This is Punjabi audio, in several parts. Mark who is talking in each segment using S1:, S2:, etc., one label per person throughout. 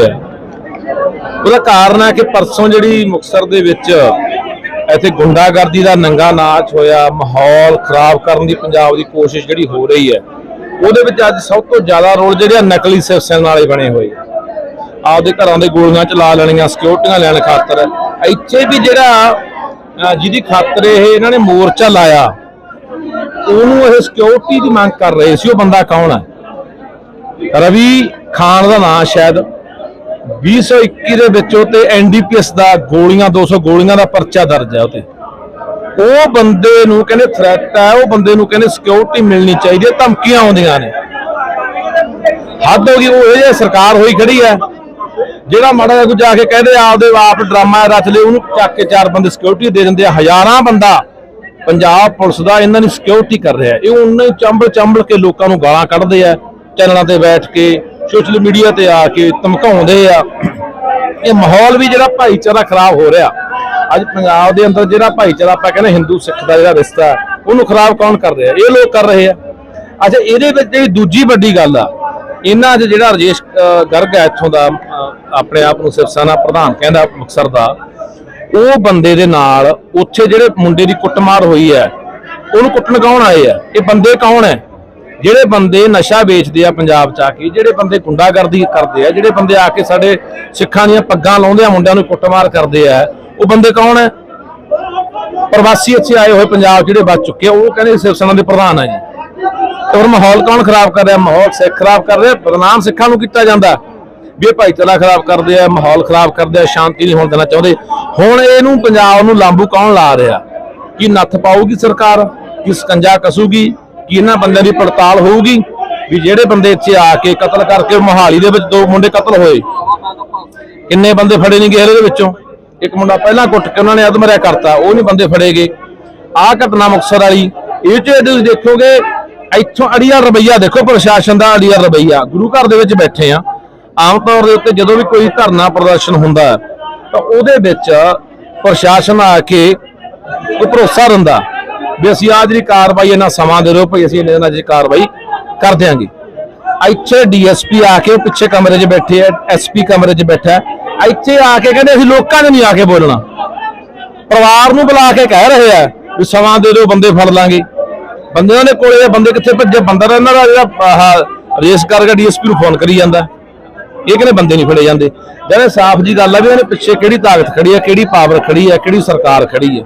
S1: ਹੈ ਉਹਦਾ ਕਾਰਨ ਹੈ ਕਿ ਪਰਸੋਂ ਜਿਹੜੀ ਮੁਕਸਰ ਦੇ ਵਿੱਚ ਇੱਥੇ ਗੁੰਡਾਗਰਦੀ ਦਾ ਨੰਗਾ ਨਾਚ ਹੋਇਆ, ਮਾਹੌਲ ਖਰਾਬ ਕਰਨ ਦੀ ਪੰਜਾਬ ਦੀ ਕੋਸ਼ਿਸ਼ ਜਿਹੜੀ ਹੋ ਰਹੀ ਹੈ, ਉਹਦੇ ਵਿੱਚ ਅੱਜ ਸਭ ਤੋਂ ਜ਼ਿਆਦਾ ਰੋਲ ਜਿਹੜੇ ਨਕਲੀ ਸਿਵਸੈਨਾ ਵਾਲੇ ਬਣੇ ਹੋਏ ਆਪਦੇ ਘਰਾਂ ਦੇ ਗੋਲੀਆਂ ਚਲਾ ਲੈਣੀਆਂ ਸਿਕਿਉਰਟੀਆਂ ਲੈਣ ਖਾਤਰ। ਇੱਥੇ ਵੀ ਜਿਹੜਾ ਜਿਹਦੀ ਖਾਤਰ ਇਹ ਇਹਨਾਂ ਨੇ ਮੋਰਚਾ ਲਾਇਆ, ਉਹਨੂੰ ਇਹ ਸਿਕਿਉਰਿਟੀ ਦੀ ਮੰਗ ਕਰ ਰਹੇ ਸੀ, ਉਹ ਬੰਦਾ ਕੌਣ ਹੈ ਰਵੀ ਖਾਨ ਦਾ ਨਾਮ ਸ਼ਾਇਦ। 2021 ਦੇ ਵਿੱਚ ਉਹ ਤੇ ਐਨਡੀਪੀਐਸ ਦਾ ਗੋਲੀਆਂ 200 ਗੋਲੀਆਂ ਦਾ ਪਰਚਾ ਦਰਜ ਹੈ ਉਹ ਤੇ। ਉਹ ਬੰਦੇ ਨੂੰ ਕਹਿੰਦੇ ਥ੍ਰੈਟ ਹੈ, ਉਹ ਬੰਦੇ ਨੂੰ ਕਹਿੰਦੇ ਸਿਕਿਉਰਿਟੀ ਮਿਲਣੀ ਚਾਹੀਦੀ ਹੈ, ਧਮਕੀਆਂ ਆਉਂਦੀਆਂ ਨੇ। ਹੱਦ ਹੋ ਗਈ, ਉਹ ਇਹ ਜਿਹੀ ਸਰਕਾਰ ਹੋਈ ਖੜੀ ਹੈ, ਜਿਹੜਾ ਮਾੜਾ ਜਿਹਾ ਕੁਝ ਜਾ ਕੇ ਕਹਿੰਦੇ ਆਪਦੇ ਆਪ ਡਰਾਮਾ ਰਚ ਲਏ ਉਹਨੂੰ ਚੱਕ ਕੇ ਚਾਰ ਬੰਦੇ ਸਿਕਿਉਰਿਟੀ ਦੇ ਦਿੰਦੇ ਆ, ਹਜ਼ਾਰਾਂ ਬੰਦਾ ਪੰਜਾਬ ਪੁਲਿਸ ਦਾ ਇਹਨਾਂ ਦੀ ਸਿਕਿਉਰਿਟੀ ਕਰ ਰਿਹਾ ਇਹ ਉਹਨਾਂ ਹੀ ਚੰਬਲ ਚੰਬਲ ਕੇ ਲੋਕਾਂ ਨੂੰ ਗਾਲਾਂ ਕੱਢਦੇ ਆ, ਚੈਨਲਾਂ ਤੇ ਬੈਠ ਕੇ ਸੋਸ਼ਲ ਮੀਡੀਆ ਤੇ ਆ ਕੇ ਧਮਕਾਉਂਦੇ ਆ। ਇਹ ਮਾਹੌਲ ਵੀ ਜਿਹੜਾ ਭਾਈਚਾਰਾ ਖਰਾਬ ਹੋ ਰਿਹਾ। ਅੱਜ ਪੰਜਾਬ ਦੇ ਅੰਦਰ ਜਿਹੜਾ ਭਾਈਚਾਰਾ ਆਪਾਂ ਕਹਿੰਦੇ ਹਿੰਦੂ ਸਿੱਖ ਦਾ ਜਿਹੜਾ ਰਿਸ਼ਤਾ, ਉਹਨੂੰ ਖਰਾਬ ਕੌਣ ਕਰ ਰਿਹਾ? ਇਹ ਲੋਕ ਕਰ ਰਹੇ ਆ। ਅੱਛਾ, ਇਹਦੇ ਵਿੱਚ ਜਿਹੜੀ ਦੂਜੀ ਵੱਡੀ ਗੱਲ ਆ, ਇਹਨਾਂ 'ਚ ਜਿਹੜਾ ਰਜੇਸ਼ ਗਰਗ ਹੈ ਇੱਥੋਂ ਦਾ ਆਪਣੇ ਆਪ ਨੂੰ ਸਿਵਸੈਨਾ ਪ੍ਰਧਾਨ ਕਹਿੰਦਾ ਮੁਕਤਸਰ ਦਾ, ਉਹ ਬੰਦੇ ਦੇ ਨਾਲ ਉੱਥੇ ਜਿਹੜੇ ਮੁੰਡੇ ਦੀ ਕੁੱਟਮਾਰ ਹੋਈ ਹੈ, ਉਹਨੂੰ ਕੁੱਟਣ ਕੌਣ ਆਏ ਆ? ਇਹ ਬੰਦੇ ਕੌਣ ਹੈ? ਜਿਹੜੇ ਬੰਦੇ ਨਸ਼ਾ ਵੇਚਦੇ ਆ ਪੰਜਾਬ ਚ ਆ ਕੇ, ਜਿਹੜੇ ਬੰਦੇ ਗੁੰਡਾਗਰਦੀ ਕਰਦੇ ਆ, ਜਿਹੜੇ ਬੰਦੇ ਆ ਕੇ ਸਾਡੇ ਸਿੱਖਾਂ ਦੀਆਂ ਪੱਗਾਂ ਲਾਉਂਦੇ ਆ, ਮੁੰਡਿਆਂ ਨੂੰ ਕੁੱਟਮਾਰ ਕਰਦੇ ਆ, ਉਹ ਬੰਦੇ ਕੌਣ ਹੈ ਪ੍ਰਵਾਸੀ ਇੱਥੇ ਆਏ ਹੋਏ ਪੰਜਾਬ ਜਿਹੜੇ ਬਚ ਚੁੱਕੇ ਆ, ਉਹ ਕਹਿੰਦੇ ਸ਼ਿਵ ਸੈਨਾ ਦੇ ਪ੍ਰਧਾਨ ਆ ਜੀ। ਔਰ ਮਾਹੌਲ ਕੌਣ ਖਰਾਬ ਕਰ ਰਿਹਾ? ਮਾਹੌਲ ਸਿੱਖ ਖਰਾਬ ਕਰ ਰਿਹਾ ਬਦਨਾਮ ਸਿੱਖਾਂ ਨੂੰ ਕੀਤਾ ਜਾਂਦਾ। ਵੀ ਇਹ ਭਾਈਚਾਰਾ ਖਰਾਬ ਕਰਦੇ ਆ, ਮਾਹੌਲ ਖਰਾਬ ਕਰਦੇ ਆ, ਸ਼ਾਂਤੀ ਨਹੀਂ ਹੋਣ ਦੇਣਾ ਚਾਹੁੰਦੇ। ਹੁਣ ਇਹਨੂੰ ਪੰਜਾਬ ਨੂੰ ਲਾਂਬੂ ਕੌਣ ਲਾ ਰਿਹਾ? ਕੀ ਨੱਥ ਪਾਊਗੀ ਸਰਕਾਰ? ਕੀ ਸਕੰਜਾ ਕਸੂਗੀ? ਕਿ ਇਹਨਾਂ ਬੰਦਿਆਂ ਦੀ ਪੜਤਾਲ ਹੋਊਗੀ ਵੀ ਜਿਹੜੇ ਬੰਦੇ ਇੱਥੇ ਆ ਕੇ ਕਤਲ ਕਰਕੇ ਮੋਹਾਲੀ ਦੇ ਵਿੱਚ ਦੋ ਮੁੰਡੇ ਕਤਲ ਹੋਏ। ਕਿੰਨੇ ਬੰਦੇ ਫੜੇ ਨਹੀਂ ਗਏ ਇਹਦੇ ਵਿੱਚੋਂ? ਇੱਕ ਮੁੰਡਾ ਪਹਿਲਾਂ ਕੁੱਟ ਕੇ ਉਹਨਾਂ ਨੇ ਅਧਮਰਿਆ ਕਰਤਾ, ਉਹ ਨਹੀਂ ਬੰਦੇ ਫੜੇ ਗਏ ਆਹ ਘਟਨਾ ਮੁਕਤਸਰ ਵਾਲੀ, ਇਹ ਚ ਤੁਸੀਂ ਦੇਖੋਗੇ, ਇੱਥੋਂ ਅੜੀਆ ਰਵਈਆ ਦੇਖੋ, ਪ੍ਰਸ਼ਾਸਨ ਦਾ ਅੜੀਆ ਰਵਈਆ। ਗੁਰੂ ਘਰ ਦੇ ਵਿੱਚ ਬੈਠੇ ਆ। ਆਮ ਤੌਰ ਦੇ ਉੱਤੇ ਜਦੋਂ ਵੀ ਕੋਈ ਧਰਨਾ ਪ੍ਰਦਰਸ਼ਨ ਹੁੰਦਾ ਤਾਂ ਉਹਦੇ ਵਿੱਚ ਪ੍ਰਸ਼ਾਸਨ ਆ ਕੇ ਉਹ ਭਰੋਸਾ ਦਿੰਦਾ। ਵੀ ਅਸੀਂ ਆਹ ਜਿਹੜੀ ਕਾਰਵਾਈ ਇਹਨਾਂ ਸਮਾਂ ਦੇ ਰੋ ਭਈ ਅਸੀਂ ਇਹਨਾਂ ਨਾਲ ਜੀ ਕਾਰਵਾਈ ਕਰ ਦਿਆਂਗੇ। ਇੱਥੇ ਡੀਐਸਪੀ ਆ ਕੇ ਪਿੱਛੇ ਕਮਰੇ 'ਚ ਬੈਠੇ ਆ, ਐਸਪੀ ਕਮਰੇ 'ਚ ਬੈਠਾ ਇੱਥੇ ਆ ਕੇ ਕਹਿੰਦੇ ਅਸੀਂ ਲੋਕਾਂ ਨੇ ਨਹੀਂ ਆ ਕੇ ਬੋਲਣਾ। ਪਰਿਵਾਰ ਨੂੰ ਬੁਲਾ ਕੇ ਕਹਿ ਰਹੇ ਆ ਵੀ ਸਮਾਂ ਦੇ ਦਿਓ, ਬੰਦੇ ਫੜ ਲਾਂਗੇ। ਬੰਦਿਆਂ ਦੇ ਕੋਲੇ ਇਹ ਬੰਦੇ ਕਿੱਥੇ ਭੱਜੇ? ਬੰਦਾ ਇਹਨਾਂ ਦਾ ਜਿਹੜਾ, ਆਹ, ਰੇਸ ਕਰਕੇ ਡੀਐਸਪੀ ਨੂੰ ਫੋਨ ਕਰੀ ਜਾਂਦਾ। ਇਹ ਕਹਿੰਦੇ ਬੰਦੇ ਨਹੀਂ ਫੜੇ ਜਾਂਦੇ। ਜਿਹੜੇ ਸਾਫ਼ ਜੀ ਗੱਲ ਆ ਵੀ ਇਹਨੇ ਪਿੱਛੇ ਕਿਹੜੀ ਤਾਕਤ ਖੜੀ ਆ, ਕਿਹੜੀ ਪਾਵਰ ਖੜੀ ਆ, ਕਿਹੜੀ ਸਰਕਾਰ ਖੜੀ ਆ।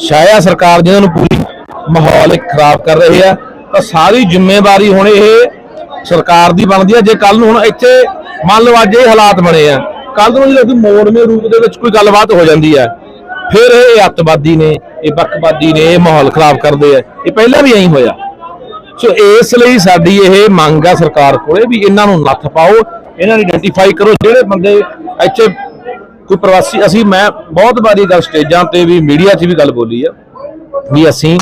S1: ਛਾਇਆ ਸਰਕਾਰ ਜਿਹਨਾਂ ਨੂੰ ਪੂਰੀ ਮਾਹੌਲ ਖਰਾਬ ਕਰ ਰਹੀ ਆ, ਤਾਂ ਸਾਰੀ ਜ਼ਿੰਮੇਵਾਰੀ ਹੁਣ ਇਹ ਸਰਕਾਰ ਦੀ ਬਣਦੀ ਆ। ਜੇ ਕੱਲ ਨੂੰ ਹੁਣ ਇੱਥੇ ਮੰਨ ਲਓ ਅੱਜ ਇਹ ਹਾਲਾਤ ਬਣੇ ਆ ਕੱਲ ਨੂੰ ਜਦੋਂ ਕੋਈ ਮੋੜਵੇਂ ਰੂਪ ਦੇ ਵਿੱਚ ਕੋਈ ਗੱਲਬਾਤ ਹੋ ਜਾਂਦੀ ਆ, ਫਿਰ ਇਹ ਅੱਤਵਾਦੀ ਨੇ, ਇਹ ਬੱਕਵਾਦੀ ਨੇ ਇਹ ਮਾਹੌਲ ਖਰਾਬ ਕਰਦੇ ਆ। ਇਹ ਪਹਿਲਾਂ ਵੀ ਐਂ ਹੋਇਆ। ਸੋ ਇਸ ਲਈ ਸਾਡੀ ਇਹ ਮੰਗ ਆ ਸਰਕਾਰ ਕੋਲੇ ਵੀ ਇਹਨਾਂ ਨੂੰ ਨੱਥ ਪਾਓ, ਇਹਨਾਂ ਨੂੰ ਆਇਡੈਂਟੀਫਾਈ ਕਰੋ, ਜਿਹੜੇ ਬੰਦੇ ਇੱਥੇ ਕੋਈ ਪ੍ਰਵਾਸੀ ਅਸੀਂ ਮੈਂ ਬਹੁਤ ਵਾਰੀ ਗੱਲ ਸਟੇਜਾਂ ਤੇ ਵੀ ਮੀਡੀਆ 'ਚ ਵੀ ਗੱਲ ਬੋਲੀ ਆ ਵੀ ਅਸੀਂ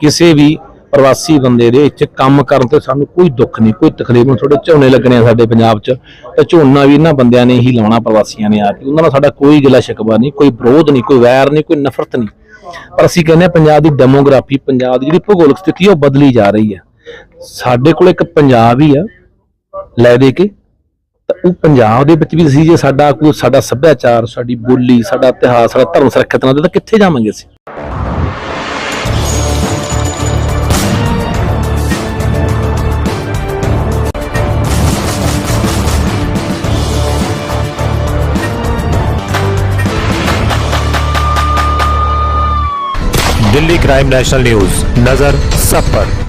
S1: ਕਿਸੇ ਵੀ ਪ੍ਰਵਾਸੀ ਬੰਦੇ ਦੇ ਵਿੱਚ ਕੰਮ ਕਰਨ ਤੇ ਸਾਨੂੰ ਕੋਈ ਦੁੱਖ ਨਹੀਂ, ਕੋਈ ਤਕਲੀਫ ਨਹੀਂ। ਥੋੜੇ ਝੋਨੇ ਲੱਗਣੇ ਆ ਸਾਡੇ ਪੰਜਾਬ 'ਚ ਤੇ ਝੋਨਾ ਵੀ ਇਹਨਾਂ ਬੰਦਿਆਂ ਨੇ ਹੀ ਲਾਉਣਾ, ਪ੍ਰਵਾਸੀਆਂ ਨੇ ਆ ਕੇ। ਉਹਨਾਂ ਨਾਲ ਸਾਡਾ ਕੋਈ ਗਿਲਾ ਸ਼ਿਕਵਾ ਨਹੀਂ, ਕੋਈ ਵਿਰੋਧ ਨਹੀਂ, ਕੋਈ ਵੈਰ ਨਹੀਂ, ਕੋਈ ਨਫ਼ਰਤ ਨਹੀਂ। ਪਰ ਅਸੀਂ ਕਹਿੰਦੇ ਹਾਂ ਪੰਜਾਬ ਦੀ ਡੈਮੋਗ੍ਰਾਫੀ, ਪੰਜਾਬ ਦੀ ਜਿਹੜੀ ਭੂਗੋਲਿਕ ਸਥਿਤੀ ਉਹ ਬਦਲੀ ਜਾ ਰਹੀ ਹੈ ਸਾਡੇ ਕੋਲ ਇੱਕ ਪੰਜਾਬ ਹੀ ਆ, ਲੈ ਦੇ ਕੇ। ਤਾਂ ਉਹ ਪੰਜਾਬ ਦੇ ਵਿੱਚ ਵੀ ਅਸੀਂ ਜੇ ਸਾਡਾ ਕੋਈ ਸਾਡਾ ਸੱਭਿਆਚਾਰ ਸਾਡੀ ਬੋਲੀ ਸਾਡਾ ਇਤਿਹਾਸ ਸਾਡਾ ਧਰਮ ਸੁਰੱਖਿਅਤ ਨਾ ਦੇ ਤਾਂ ਕਿੱਥੇ ਜਾਵਾਂਗੇ ਅਸੀਂ
S2: दिल्ली क्राइम नेशनल न्यूज नजर सब पर